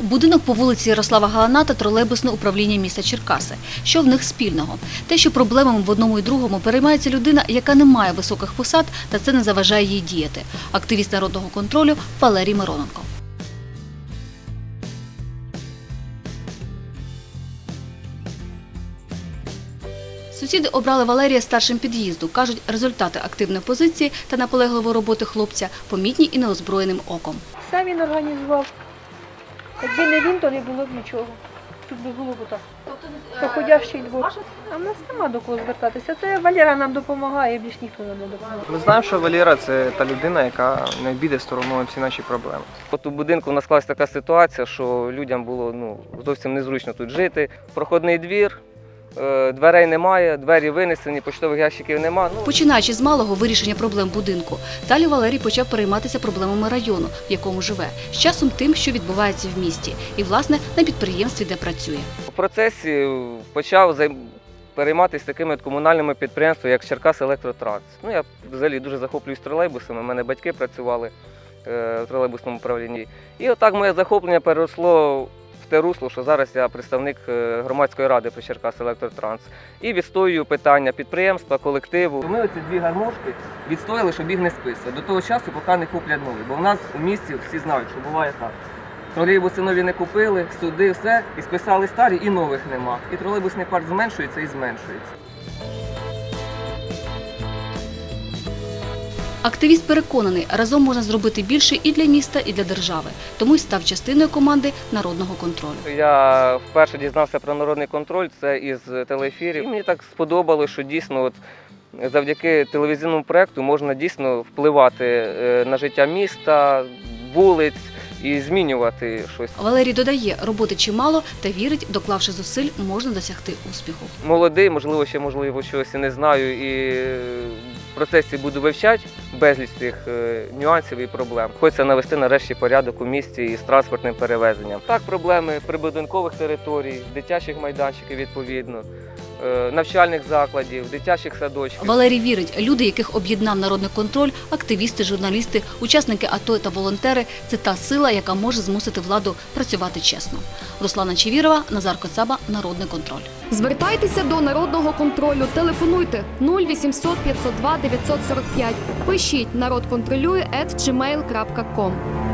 Будинок по вулиці Ярослава Галана та тролейбусне управління міста Черкаси. Що в них спільного? Те, що проблемами в одному і другому переймається людина, яка не має високих посад, та це не заважає їй діяти. Активіст народного контролю Валерій Мироненко. Сусіди обрали Валерія старшим під'їзду. Кажуть, результати активної позиції та наполегливої роботи хлопця помітні і неозброєним оком. Все він організував. Якби не він, то не було б нічого. Тут би було б так. Проходящий двор. А в нас нема до кого звертатися. Це Валера нам допомагає, більш ніхто нам не допомагає. Ми знаємо, що Валера це та людина, яка не обійде стороною всі наші проблеми. От у будинку в нас склалася така ситуація, що людям було ну, зовсім незручно тут жити. Проходний двір, е, дверей немає, двері винесені, почтових ящиків немає. Ну, Починаючи з малого вирішення проблем будинку, далі Валерій почав перейматися проблемами району, в якому живе, з часом тим, що відбувається в місті, і власне на підприємстві, де працює. в процесі почав перейматися такими от комунальними підприємствами, як Черкас Електротранс. Ну, я взагалі дуже захоплююсь тролейбусами. У мене батьки працювали е, в тролейбусному управлінні. І отак моє захоплення переросло те русло, що зараз я представник е, громадської ради при Черкас Електротранс. І відстоюю питання підприємства, колективу. Ми оці дві гармошки відстояли, щоб їх не списали До того часу, поки не куплять нові. Бо в нас у місті всі знають, що буває так. Тролейбуси нові не купили, суди, все, і списали старі, і нових нема. І тролейбусний парк зменшується і зменшується. Активіст переконаний, разом можна зробити більше і для міста, і для держави, тому й став частиною команди народного контролю. Я вперше дізнався про народний контроль, це із телеефірів. І мені так сподобалося, що дійсно от завдяки телевізійному проєкту можна дійсно впливати е, на життя міста, вулиць і змінювати щось. Валерій додає, роботи чимало та вірить, доклавши зусиль, можна досягти успіху. молодий, можливо, ще можливо щось і не знаю, і процесі буду вивчати безліч цих е, нюансів і проблем. Хочеться навести нарешті порядок у місті із транспортним перевезенням. Так, проблеми прибудинкових територій, дитячих майданчиків відповідно, навчальних закладів, дитячих садочків. Валерій вірить, люди, яких об'єднав народний контроль, активісти, журналісти, учасники АТО та волонтери це та сила, яка може змусити владу працювати чесно. Руслана Чевірова, Назар Коцаба, Народний контроль. Звертайтеся до народного контролю. Телефонуйте 0800 502 945. Пишіть народ контролює gmail.com.